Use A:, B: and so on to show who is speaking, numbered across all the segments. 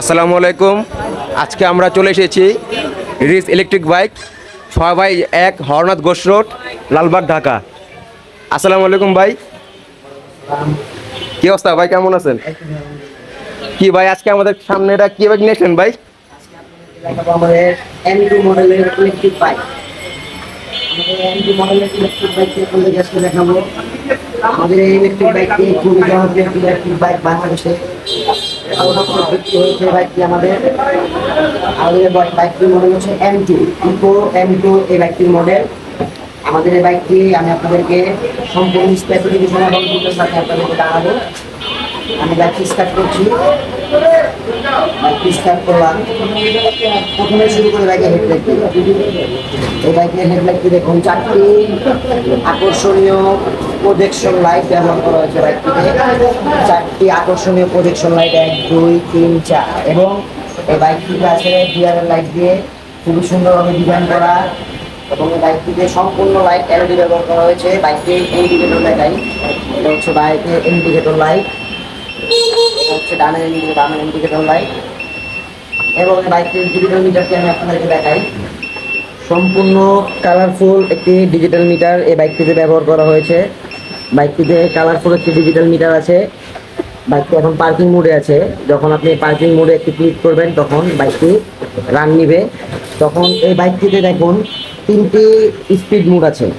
A: আসসালামু আলাইকুম। আজকে আমরা চলে এসেছি রিস ইলেকট্রিক বাইক, ছয় বাই এক, হরনাথ ঘোষ রোড, লালবাগ, ঢাকা। আসসালামু আলাইকুম ভাই। কি অবস্থা ভাই, কেমন আছেন? কি ভাই, আজকে আমাদের সামনে এটা কি বাইক নিয়েছেন ভাই?
B: আমাদের M2 মডেলের ইলেকট্রিক বাইক আমাদের M2 মডেলের ইলেকট্রিক বাইক আমাদের ইলেকট্রিক বাইকটি খুবই জনপ্রিয় ইলেকট্রিক বাইক বাংলাদেশে। সর্বপ্রথম বিক্রি হয়েছে বাইকটি আমাদের আমাদের বাইকটির মডেল হচ্ছে M2 ইকো M2 এই বাইকটির মডেল আমাদের এই বাইকটি আমি আপনাদেরকে সম্পূর্ণ স্পেসিফিকেশন এবং ডিটেলস সাথে আপনাদেরকে জানাব। আমি বাইকটি স্টার্ট করছি। বাইকটি স্টার্ট করলাম। প্রথমে শুরু করে বাইকের হেডলাইট এই বাইকের হেডলাইটটি দেখুন, চারটি আকর্ষণীয় প্রজেকশন লাইট ব্যবহার করা হয়েছে বাইকটিতে চারটি আকর্ষণীয় প্রজেকশন লাইট এক, দুই, তিন, চার। এবং এই বাইকটিতে আছে ডিআরএল লাইট দিয়ে খুবই সুন্দরভাবে ডিজাইন করা। এবং বাইকটিতে সম্পূর্ণ লাইট এলইডি ব্যবহার করা হয়েছে। বাইকটি ইন্ডিকেটর লাইট এটা হচ্ছে বাইকের ইন্ডিকেটর লাইট হচ্ছে ডানের ইন্ডিকেটর ডানের ইন্ডিকেটর লাইট এবং বাইকটির ডিজিটাল মিটারটি আমি আপনাদেরকে দেখাই। সম্পূর্ণ কালারফুল একটি ডিজিটাল মিটার এই বাইকটিতে ব্যবহার করা হয়েছে। বাইকটিতে কালারফুল একটি ডিজিটাল মিটার আছে। বাইকটি এখন পার্কিং মোডে আছে। যখন আপনি পার্কিং মোডে একটি ক্লিক করবেন, তখন বাইকটি রান নিবে। তখন এই বাইকটিতে দেখুন, তিনটি স্পিড মোড আছে।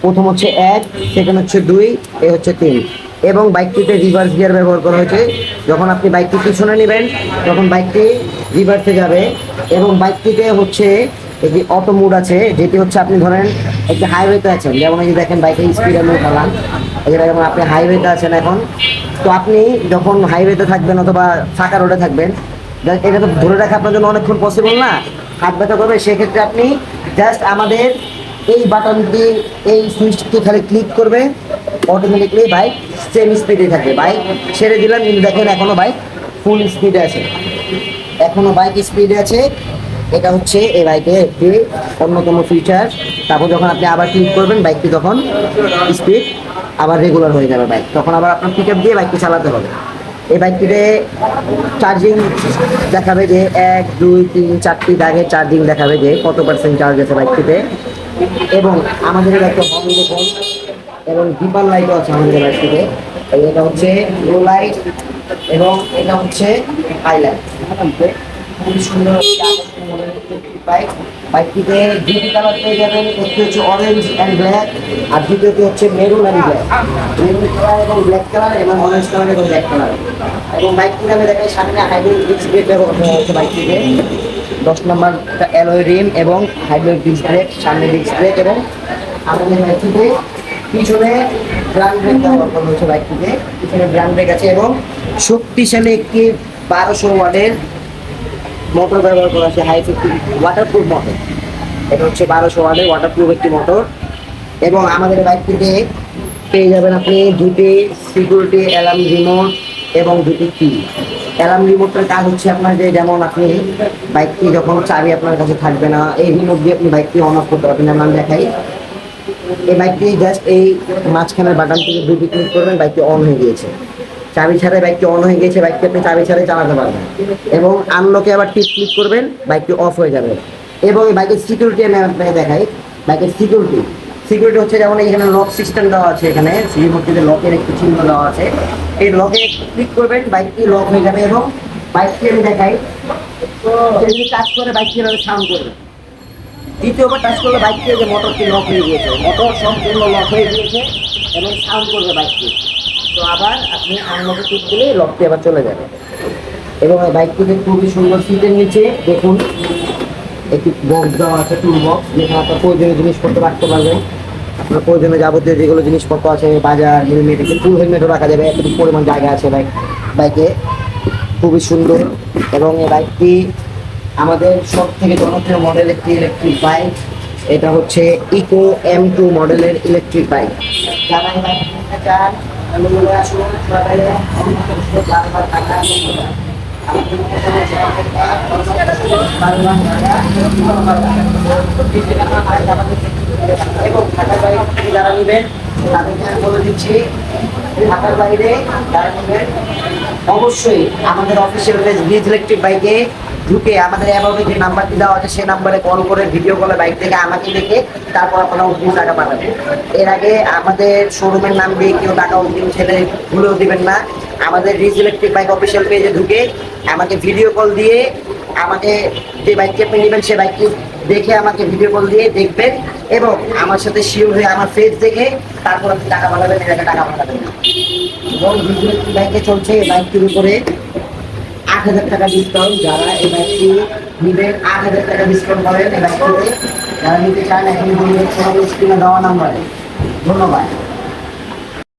B: প্রথম হচ্ছে এক সেকেন্ড হচ্ছে দুই, এ হচ্ছে তিন। এবং বাইকটিতে রিভার্স গিয়ার ব্যবহার করা হয়েছে। যখন আপনি বাইকটি পিছনে নেবেন, তখন বাইকটি রিভার্সে যাবে। এবং বাইকটিতে হচ্ছে একটি অটো মুড আছে, যেটি হচ্ছে আপনি ধরেন একটি হাইওয়েতে আছেন। যেমন এই যে দেখেন বাইকের স্পিড আমি উঠালাম যে যেমন আপনি হাইওয়েতে আছেন এখন। তো আপনি যখন হাইওয়েতে থাকবেন অথবা ফাঁকা রোডে থাকবেন এটা তো ধরে রাখা আপনার জন্য অনেকক্ষণ পসিবল না। হাত ব্যথা করবে, সেক্ষেত্রে আপনি জাস্ট আমাদের এই বাটনটি এই সুইচটি খালি ক্লিক করবে অটোমেটিকলি বাইক সেম স্পিডে থাকবে। বাইক ছেড়ে দিলাম, কিন্তু দেখেন এখনও বাইক ফুল স্পিডে আছে। এখনও বাইক স্পিডে আছে। এটা হচ্ছে এই বাইকের একটি অন্যতম ফিচার তারপর যখন আপনি আবার ক্লিক করবেন, বাইকটি তখন স্পিড আবার রেগুলার হয়ে যাবে বাইক। তখন আবার আপনার পিক দিয়ে বাইকটি চালাতে হবে। এই বাইকটিতে চার্জিং দেখাবে যে এক, দুই, তিন, চারটি দাগে চার্জিং দেখাবে যে কত পার্সেন্ট চার্জ আছে বাইকটিতে। এবং আমাদের একটা হর্ন দেখুন। এবং ডিপার লাইটও আছে আমাদের বাইকটিতে। এটা হচ্ছে ব্লু লাইট এবং এটা হচ্ছে হাইলাইট খুবই সুন্দর বাইক কালার হচ্ছে অরেঞ্জ ব্ল্যাক আর দ্বিতীয়টি হচ্ছে মেরুন কালার এবং ব্ল্যাক কালার এবং অরেঞ্জ কালার এবং ব্ল্যাক কালার এবং সামনে হচ্ছে দশ নম্বর অ্যালয় রিম এবং হাইড্রোলিক ডিস্ক ব্রেক সামনে ডিস্ক ব্রেক এবং আমাদের বাইকটিতে পিছনে ব্রান্ড ব্রেক ব্যবহার করা হয়েছে বাইকটিতে পিছনে ব্রান্ড ব্রেক আছে এবং শক্তিশালী একটি বারোশো ওয়ার্ডের মোটর ব্যবহার করা আছে হাই ফিফটি ওয়াটারপ্রুফ মোটর এটা হচ্ছে বারোশো ওয়াটের ওয়াটারপ্রুফ একটি মোটর এবং আমাদের বাইকটিতে পেয়ে যাবেন আপনি দুটি সিকিউরিটি অ্যালার্ম রিমোট এবং দুটি কি অ্যালার্ম রিমোটটার কাজ হচ্ছে আপনার যে যেমন আপনি বাইকটি যখন চাবি আপনার কাছে থাকবে না, এই রিমোট দিয়ে আপনি বাইকটি অন অফ করতে পারবেন আমি দেখাই। এই বাইকটি জাস্ট এই মাঝখানের বাটন থেকে দুটি ক্লিক করবেন বাইকটি অন হয়ে গিয়েছে। চাবি ছাড়াই বাইকটি অন হয়ে গেছে বাইকটি আপনি চাবি ছাড়াই চালাতে পারবেন। এবং আনলকে আবার টিপ ক্লিক করবেন বাইকটি অফ হয়ে যাবে। এবং বাইকের সিকিউরিটি আমি আপনাকে দেখাই। বাইকের সিকিউরিটি সিকিউরিটি হচ্ছে যেমন এখানে লক সিস্টেম দেওয়া আছে এখানে রিমোটটিতে লকের একটি চিহ্ন দেওয়া আছে। এই লকে ক্লিক করবেন বাইকটি লক হয়ে যাবে এবং বাইকটি আমি দেখাই। কাজ করে বাইকটি এভাবে সাউন্ড করবে দ্বিতীয়বার টাচ করলে বাইকটি যে মোটরটি লক হয়ে গিয়েছে। মোটর সম্পূর্ণ লক হয়ে গিয়েছে এবং সাউন্ড করবে বাইকটি তো আবার আপনি আনলকে টিপ দিলে লকটি আবার চলে যাবে। এবং এই বাইকটিতে খুবই সুন্দর সিটের নিচে দেখুন, একটি বক্স দেওয়া আছে টুল বক্স যেখানে আপনার প্রয়োজনীয় জিনিসপত্র রাখতে পারবেন। আপনার প্রয়োজনীয় যাবতীয় যেগুলো জিনিসপত্র আছে, বাজার হেলমেট ফুল হেলমেটও রাখা যাবে, এতটুকু পরিমাণ জায়গা আছে বাইক বাইকে খুবই সুন্দর। এবং এই বাইকটি আমাদের সব থেকে জনপ্রিয় মডেল একটি ইলেকট্রিক বাইক এটা হচ্ছে ইকো এম টু মডেলের ইলেকট্রিক বাইক যারা এই বাইক কিনতে চান এবং ঢাকার বাইরে থেকে যারা নেবেন তাদেরকে আমি বলে দিচ্ছি ঢাকার বাইরে যারা নেবেন অবশ্যই আমাদের অফিসিয়াল ইলেকট্রিক বাইকে ঢুকে আমাদের অ্যাবাউটে যে নাম্বারটি দেওয়া আছে সেই নাম্বারে কল করে ভিডিও কলে বাইক থেকে আমাকে দেখে তারপর আপনারা অগ্রিম টাকা পাঠাবেন এর আগে আমাদের শোরুমের নাম দিয়ে কেউ টাকা অগ্রিম ছেলে ভুলেও দিবেন না। আমাদের রিজ ইলেকট্রিক বাইক অফিসিয়াল পেজে ঢুকে আমাকে ভিডিও কল দিয়ে আমাকে যে বাইকটি আপনি নেবেন, সে বাইকটি দেখে আমাকে ভিডিও কল দিয়ে দেখবেন এবং আমার সাথে শিওর হয়ে আমার ফেস দেখে তারপর আপনি টাকা পাঠাবেন, এর টাকা পাঠাবেন। এবং ইলেকট্রিক বাইকে চলছে বাইকটির উপরে হাজার টাকা ডিসকাউন্ট যারা এই নেবেন, আট হাজার টাকা ডিসকাউন্ট পাবেন এই যারা নিতে চান এখন বলবেন স্ক্রিনে ধন্যবাদ।